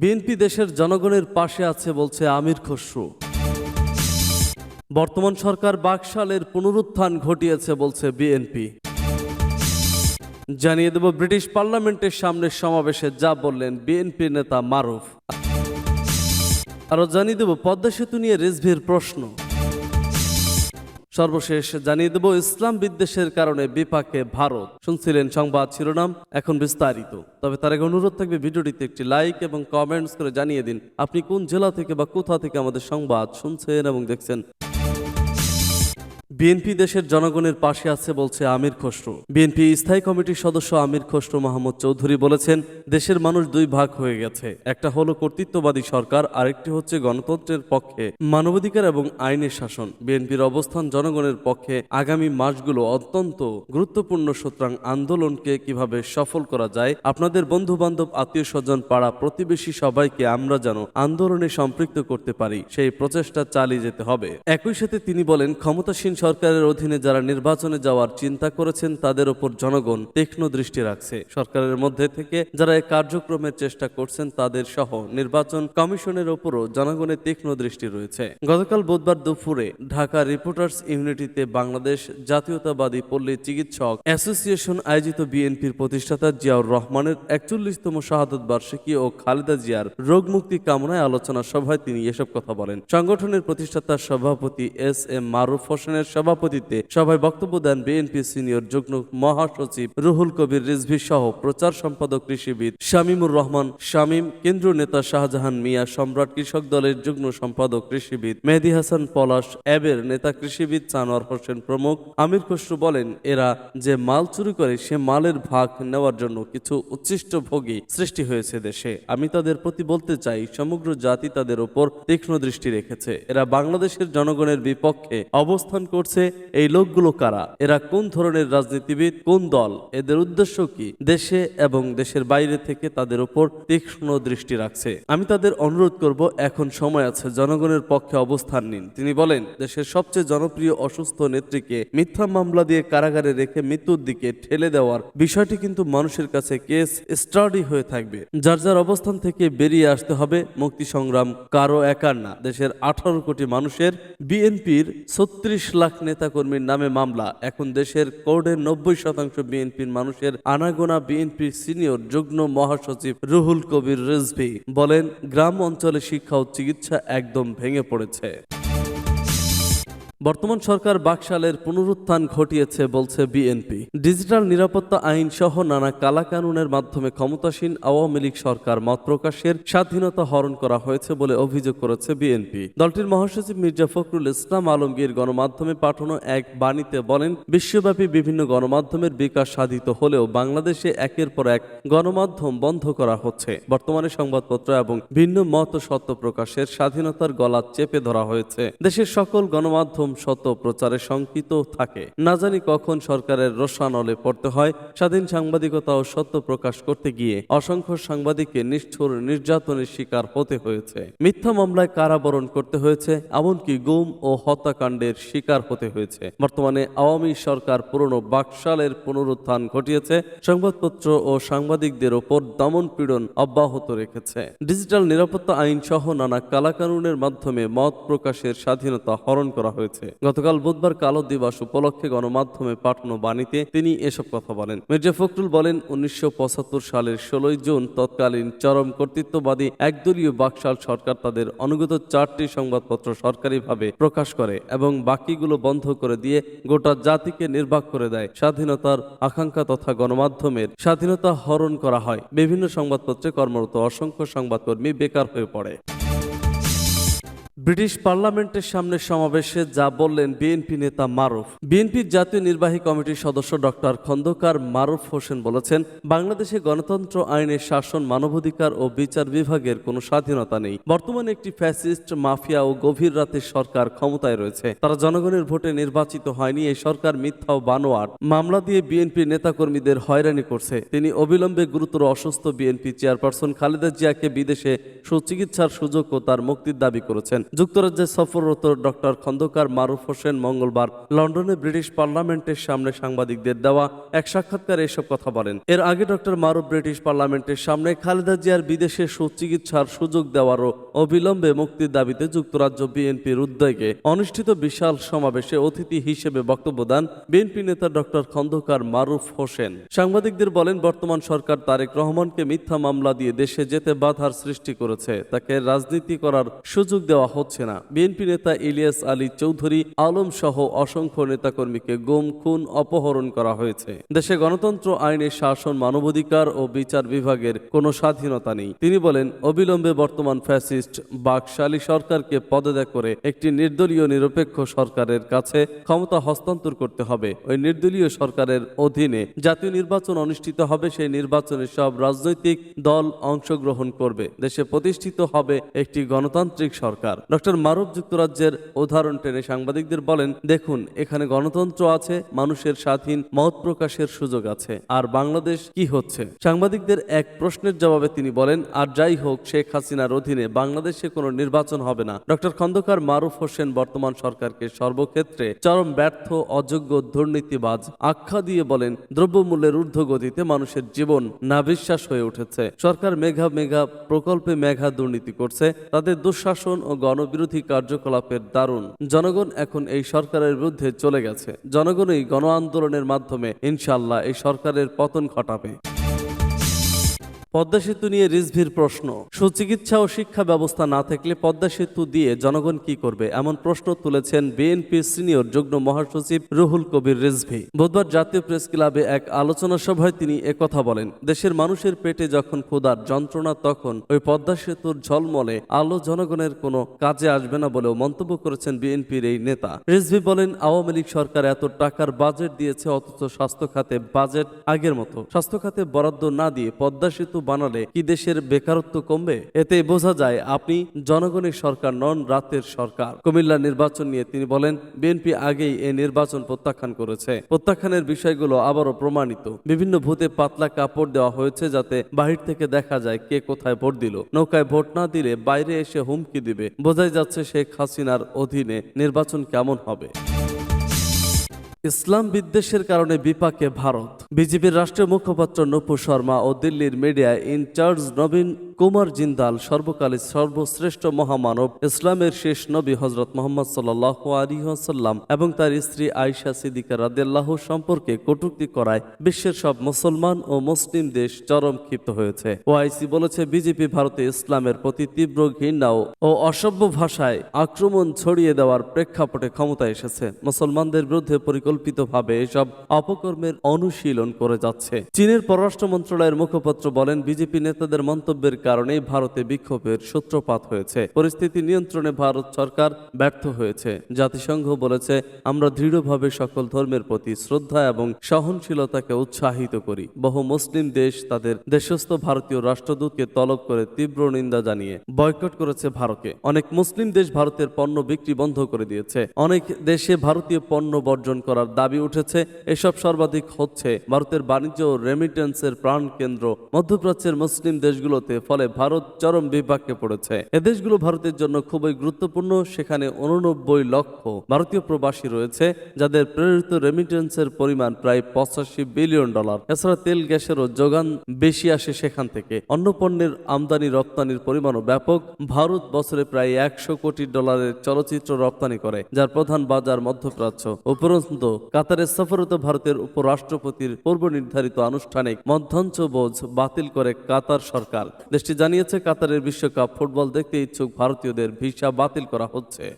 BNP দেশের জনগণের পাশে আছে বলছে আমির খসরু। বর্তমান সরকার বাকশালের পুনরুত্থান ঘটিয়েছে বলছে বিএনপি। জানিয়ে দেব ব্রিটিশ পার্লামেন্টের সামনে সমাবেশে যা বললেন বিএনপি নেতা মারুফ। আরও জানিয়ে দেব পদ্মা সেতু নিয়ে রেজভির প্রশ্ন। সর্বশেষ জানিয়ে দেব, ইসলাম বিদ্বেষের কারণে বিপাকে ভারত। শুনছিলেন সংবাদ শিরোনাম, এখন বিস্তারিত। তবে তার আগে অনুরোধ থাকবে, ভিডিওটিতে একটি লাইক এবং কমেন্টস করে জানিয়ে দিন, আপনি কোন জেলা থেকে বা কোথা থেকে আমাদের সংবাদ শুনছেন এবং দেখছেন। বিএনপি দেশের জনগণের পাশে আছে বলছে আমির খসরু। বিএনপি স্থায়ী কমিটির সদস্য আমির খসরু মাহমুদ চৌধুরী বলেছেন, দেশের মানুষ দুই ভাগ হয়ে গেছে। একটা হলো কর্তৃত্ববাদী সরকার, আরেকটি হচ্ছে গণতন্ত্রের পক্ষে। মানবাধিকার এবং আইনের শাসন। বিএনপির অবস্থান জনগণের পক্ষে আগামী মাসগুলো অত্যন্ত গুরুত্বপূর্ণ, সুতরাং আন্দোলনকে কীভাবে সফল করা যায়, আপনাদের বন্ধু বান্ধব আত্মীয় স্বজন পাড়া প্রতিবেশী সবাইকে আমরা যেন আন্দোলনে সম্পৃক্ত করতে পারি, সেই প্রচেষ্টা চালিয়ে যেতে হবে। একই সাথে তিনি বলেন, ক্ষমতাসীন সরকারের অধীনে যারা নির্বাচনে যাওয়ার চিন্তা করেছেন, তাদের ওপর জনগণ তীক্ষ্ণ দৃষ্টি রাখছে। সরকারের মধ্যে থেকে যারা এই কার্যক্রমের চেষ্টা করছেন, তাদের সহ নির্বাচন কমিশনের ওপরও জনগণের তীক্ষ্ণ দৃষ্টি রয়েছে। গতকাল বুধবার দুপুরে ঢাকা রিপোর্টার্স ইউনিটিতে বাংলাদেশ জাতীয়তাবাদী পল্লী চিকিৎসক অ্যাসোসিয়েশন আয়োজিত বিএনপির প্রতিষ্ঠাতা জিয়াউর রহমানের একচল্লিশতম শাহাদত বার্ষিকী ও খালেদা জিয়ার রোগ মুক্তি কামনায় আলোচনা সভায় তিনি এসব কথা বলেন। সংগঠনের প্রতিষ্ঠাতা সভাপতি এস এম মারুফ হোসেনের সভাপতিত্বে সভায় বক্তব্য দেন বিএনপি সিনিয়র যুগ্ম মহাসচিব রুহুল কবির রিজভি সহ প্রচার সম্পাদক কৃষিবিদ শামীমুর রহমান, শামীম, কেন্দ্রীয় নেতা শাহজাহান মিয়া, সম্রাট কৃষক দলের যুগ্ম সম্পাদক কৃষিবিদ মেহেদি হাসান পলাশ, অ্যাবের নেতা কৃষিবিদ সানোয়ার হোসেন প্রমুখ। আমির খসরু বলেন, এরা যে মাল চুরি করে সে মালের ভাগ নেওয়ার জন্য কিছু উচ্ছিষ্ট ভোগী সৃষ্টি হয়েছে দেশে। আমি তাদের প্রতি বলতে চাই, সমগ্র জাতি তাদের উপর তীক্ষ্ণ দৃষ্টি রেখেছে। এরা বাংলাদেশের জনগণের বিপক্ষে অবস্থান করছে এই লোকগুলো কারা? এরা কোন ধরনের রাজনীতিবিদ, কোন দল? এদের উদ্দেশ্য কি? দেশে এবং দেশের বাইরে থেকে তাদের উপর তীক্ষ্ণ দৃষ্টি রাখছে। আমি তাদের অনুরোধ করব, এখন সময় আছে, জনগণের পক্ষে অবস্থান নিন। তিনি বলেন, দেশের সবচেয়ে জনপ্রিয় অসুস্থ নেত্রীকে মিথ্যা মামলা দিয়ে কারাগারে রেখে মৃত্যুর দিকে ঠেলে দেওয়ার বিষয়টি কিন্তু মানুষের কাছে কেস স্টাডি হয়ে থাকবে। যার যার অবস্থান থেকে বেরিয়ে আসতে হবে, মুক্তি সংগ্রাম কারও একার না। দেশের আঠারো কোটি মানুষের বিএনপির ছত্রিশ লাখ নেতাকর্মীর নামে মামলা। এখন দেশের কোর্ডের নব্বই শতাংশ বিএনপির মানুষের আনাগোনা বিএনপির সিনিয়র যুগ্ম মহাসচিব রুহুল কবির রিজভি বলেন, গ্রাম অঞ্চলে শিক্ষা ও চিকিৎসা একদম ভেঙে পড়েছে। বর্তমান সরকার বাকশালের পুনরুত্থান ঘটিয়েছে বলছে বিএনপি। ডিজিটাল নিরাপত্তা আইন সহ নানা কালাকানুনের মাধ্যমে ক্ষমতাসীন আওয়ামী লীগ সরকার মত প্রকাশের স্বাধীনতা হরণ করা হয়েছে বলে অভিযোগ করেছে বিএনপি। দলটির মহাসচিব মির্জা ফখরুল ইসলাম আলমগীর গণমাধ্যমে পাঠানো এক বাণীতে বলেন, বিশ্বব্যাপী বিভিন্ন গণমাধ্যমের বিকাশ সাধিত হলেও বাংলাদেশে একের পর এক গণমাধ্যম বন্ধ করা হচ্ছে। বর্তমানে সংবাদপত্র এবং ভিন্ন মত সত্য প্রকাশের স্বাধীনতার গলা চেপে ধরা হয়েছে। দেশের সকল গণমাধ্যম সত্য প্রচারে শঙ্কিত থাকে। না জানি কখন সরকারের রসানলে পড়তে হয়, স্বাধীন সাংবাদিকতা ও সত্য প্রকাশ করতে গিয়ে অসংখ্য সাংবাদিককে নিষ্ঠুর নির্যাতনের শিকার হতে হয়েছে। মিথ্যা মামলায় কারাবরণ করতে হয়েছে, এমনকি গুম ও হত্যাকাণ্ডের শিকার হতে হয়েছে। বর্তমানে আওয়ামী সরকার পুরনো বাকশালের পুনরুত্থান ঘটিয়েছে, সংবাদপত্র ও সাংবাদিকদের ওপর দমন পীড়ন অব্যাহত রেখেছে। ডিজিটাল নিরাপত্তা আইন সহ নানা কালাকানুনের মাধ্যমে মত প্রকাশের স্বাধীনতা হরণ করা হয়েছে। গতকাল বুধবার কালো দিবস উপলক্ষে গণমাধ্যমে পাঠানো বাণীতে তিনি এসব কথা বলেন। মির্জা ফখরুল বলেন, উনিশশো পঁচাত্তর সালের ষোলোই জুন তৎকালীন চরম কর্তৃত্ববাদী একদলীয় বাকশাল সরকার তাদের অনুগত চারটি সংবাদপত্র সরকারিভাবে প্রকাশ করে এবং বাকিগুলো বন্ধ করে দিয়ে গোটা জাতিকে নির্বাক করে দেয়। স্বাধীনতার আকাঙ্ক্ষা তথা গণমাধ্যমের স্বাধীনতা হরণ করা হয়। বিভিন্ন সংবাদপত্রে কর্মরত অসংখ্য সংবাদকর্মী বেকার হয়ে পড়ে। ব্রিটিশ পার্লামেন্টের সামনে সমাবেশে যা বললেন বিএনপি নেতা মারুফ। বিএনপির জাতীয় নির্বাহী কমিটির সদস্য ডক্টর খন্দকার মারুফ হোসেন বলেছেন, বাংলাদেশে গণতন্ত্র, আইনের শাসন, মানবাধিকার ও বিচার বিভাগের কোনো স্বাধীনতা নেই। বর্তমানে একটি ফ্যাসিস্ট, মাফিয়া ও গভীর রাতের সরকার ক্ষমতায় রয়েছে। তারা জনগণের ভোটে নির্বাচিত হয়নি, এই সরকার মিথ্যা ও বানোয়ার মামলা দিয়ে বিএনপির নেতাকর্মীদের হয়রানি করছে। তিনি অবিলম্বে গুরুতর অসুস্থ বিএনপি চেয়ারপারসন খালেদা জিয়াকে বিদেশে সুচিকিৎসার সুযোগ ও তার মুক্তির দাবি করেছেন। যুক্তরাজ্যে সফররত ডক্টর খন্দকার মারুফ হোসেন মঙ্গলবার লন্ডনে ব্রিটিশ পার্লামেন্টের সামনে সাংবাদিকদের দেওয়া এক সাক্ষাৎকারে এসব কথা বলেন। এর আগে ডক্টর মারুফ ব্রিটিশ পার্লামেন্টের সামনে খালেদা জিয়ার বিদেশে সুচিকিৎসার সুযোগ দেওয়ারও অবিলম্বে মুক্তির দাবিতে যুক্তরাজ্য বিএনপির উদ্যোগে অনুষ্ঠিত বিশাল সমাবেশে অতিথি হিসেবে বক্তব্য দেন বিএনপি নেতা ডক্টর খন্দকার মারুফ হোসেন। সাংবাদিকদের বলেন, বর্তমান সরকার তারেক রহমানকে মিথ্যা মামলা দিয়ে দেশে যেতে বাধার সৃষ্টি করেছে। তাকে রাজনীতি করার সুযোগ দেওয়া হচ্ছে না। বিএনপি নেতা ইলিয়াস আলী চৌধুরী আলম সহ অসংখ্য নেতাকর্মীকে গুম, খুন, অপহরণ করা হয়েছে। দেশে গণতন্ত্র আইনের শাসন মানবাধিকার ও বিচার বিভাগের কোনো স্বাধীনতা নেই। তিনি বলেন, অবিলম্বে বর্তমান ফ্যাসিস্ট বাকশালী সরকারকে পদত্যাগ করে একটি নির্দলীয় নিরপেক্ষ সরকারের কাছে ক্ষমতা হস্তান্তর করতে হবে। ওই নির্দলীয় সরকারের অধীনে জাতীয় নির্বাচন অনুষ্ঠিত হবে, সেই নির্বাচনে সব রাজনৈতিক দল অংশগ্রহণ করবে। দেশে প্রতিষ্ঠিত হবে একটি গণতান্ত্রিক সরকার। ডক্টর মারুফ যুক্তরাজ্যের উদাহরণ টেনে সাংবাদিকদের বলেন, দেখুন, এখানে গণতন্ত্র আছে, মানুষের স্বাধীন মত প্রকাশের সুযোগ আছে। আর বাংলাদেশ কি হচ্ছে? সাংবাদিকদের এক প্রশ্নের জবাবে তিনি বলেন, আর যাই হোক, শেখ হাসিনার অধীনে বাংলাদেশে কোনো নির্বাচন হবে না। ডক্টর খন্দকার মারুফ হোসেন বর্তমান সরকারকে সর্বক্ষেত্রে চরম ব্যর্থ, অযোগ্য, দুর্নীতিবাজ আখ্যা দিয়ে বলেন, দ্রব্যমূল্যের ঊর্ধ্বগতিতে মানুষের জীবন নাবিশ্বাস হয়ে উঠেছে। সরকার মেঘা মেঘা প্রকল্পে মেঘা দুর্নীতি করছে। তাদের দুঃশাসন ও গণবিরোধী কার্যকলাপের দারুণ। জনগণ এখন এই সরকারের বিরুদ্ধে চলে গেছে। জনগণই গণ আন্দোলনের মাধ্যমে ইনশাল্লাহ এই সরকারের পতন ঘটাবে। পদ্মা সেতু নিয়ে রিজভির প্রশ্ন। সুচিকিৎসা ও শিক্ষা ব্যবস্থা না থাকলে পদ্মা সেতু দিয়ে জনগণ কি করবে? এমন প্রশ্ন তুলেছেন বিএনপির সিনিয়র যুগ্ম মহাসচিব রুহুল কবির রিজভি। বুধবার জাতীয় প্রেস ক্লাবে এক আলোচনা সভায় তিনি একথা বলেন। দেশের মানুষের পেটে যখন ক্ষুধার যন্ত্রণা, তখন ওই পদ্মা সেতুর ঝলমলে আলো জনগণের কোনো কাজে আসবে না বলেও মন্তব্য করেছেন বিএনপির এই নেতা। রিজভি বলেন, আওয়ামী লীগ সরকার এত টাকার বাজেট দিয়েছে, অথচ স্বাস্থ্য খাতে বাজেট আগের মতো। স্বাস্থ্য খাতে বরাদ্দ না দিয়ে পদ্মা সেতু বানালে কি দেশের বেকারত্ব কমবে? এতে বোঝা যায় আপনি জনগণের সরকার নন, রাতের সরকার। কুমিল্লা নির্বাচন নিয়ে তিনি বলেন, বিএনপি আগেই এ নির্বাচন প্রত্যাখ্যান করেছে। প্রত্যাখ্যানের বিষয়গুলো আবারও প্রমাণিত। বিভিন্ন ভূতে পাতলা কাপড় দেওয়া হয়েছে যাতে বাহির থেকে দেখা যায় কে কোথায় ভোট দিল। নৌকায় ভোট না দিলে বাইরে এসে হুমকি দিবে। বোঝাই যাচ্ছে শেখ হাসিনার অধীনে নির্বাচন কেমন হবে। ইসলাম বিদ্বেষের কারণে বিপাকে ভারত। বিজেপির রাষ্ট্রীয় মুখপাত্র নূপুর শর্মা ও দিল্লির মিডিয়া ইনচার্জ নবীন কুমার জিন্দাল সর্বকালের সর্বশ্রেষ্ঠ মহামানব ইসলামের শেষ নবী হজরত মোহাম্মদ সাল্লাহ আলিহাসাল্লাম এবং তার স্ত্রী আয়সা সিদ্দিকা রাদেল্লাহ সম্পর্কে কটূক্তি করায় বিশ্বের সব মুসলমান ও মুসলিম দেশ চরম ক্ষিপ্ত হয়েছে। ওআইসি বলেছে, বিজেপি ভারতে ইসলামের প্রতি তীব্র ঘৃণা ও অসভ্য ভাষায় আক্রমণ ছড়িয়ে দেওয়ার প্রেক্ষাপটে ক্ষমতায় এসেছে। মুসলমানদের বিরুদ্ধে পরিকল্পিতভাবে এসব অপকর্মের অনুশীলন করে যাচ্ছে। চীনের পররাষ্ট্র মন্ত্রণালয়ের মুখপাত্র বলেন, বিজেপি নেতাদের মন্তব্যের কারণেই ভারতে বিক্ষোভের সূত্রপাত হয়েছে। পরিস্থিতি নিয়ন্ত্রণে ভারত সরকার ব্যর্থ হয়েছে। জাতিসংঘ বলেছে, আমরা দৃঢ়ভাবে সকল ধর্মের প্রতি শ্রদ্ধা এবং সহনশীলতাকে উৎসাহিত করি। বহু মুসলিম দেশ তাদের দেশস্থ ভারতীয় রাষ্ট্রদূতকে তলব করে তীব্র নিন্দা জানিয়ে বয়কট করেছে ভারতকে। অনেক মুসলিম দেশ ভারতের পণ্য বিক্রি বন্ধ করে দিয়েছে। অনেক দেশে ভারতীয় পণ্য বর্জন করার দাবি উঠেছে, এসব সর্বাধিক হচ্ছে ভারতের বাণিজ্য ও রেমিটেন্সের প্রাণ কেন্দ্র। মধ্যপ্রাচ্যের মুসলিম দেশগুলোতে ফলে ভারত চরম বিপাকে পড়েছে। এ দেশগুলো ভারতের জন্য খুবই গুরুত্বপূর্ণ, সেখানে উননব্বই লক্ষ ভারতীয় প্রবাসী রয়েছে, যাদের প্রেরিত রেমিটেন্সের পরিমাণ প্রায় পঁচাশি বিলিয়ন ডলার। এছাড়া তেল, গ্যাসেরও যোগান বেশি আসে সেখান থেকে। অন্য পণ্যের আমদানি রপ্তানির পরিমাণও ব্যাপক। ভারত বছরে প্রায় একশো কোটি ডলারের চলচ্চিত্র রপ্তানি করে, যার প্রধান বাজার মধ্যপ্রাচ্য। উপরন্ত কাতারের সফরত ভারতের উপরাষ্ট্রপতির পূর্ব নির্ধারিত আনুষ্ঠানিক মধ্যাঞ্চ বোঝ বাতিল করে কাতার সরকার। দেশটি জানিয়েছে, কাতারের বিশ্বকাপ ফুটবল দেখতে ইচ্ছুক ভারতীয়দের ভিসা বাতিল করা হচ্ছে।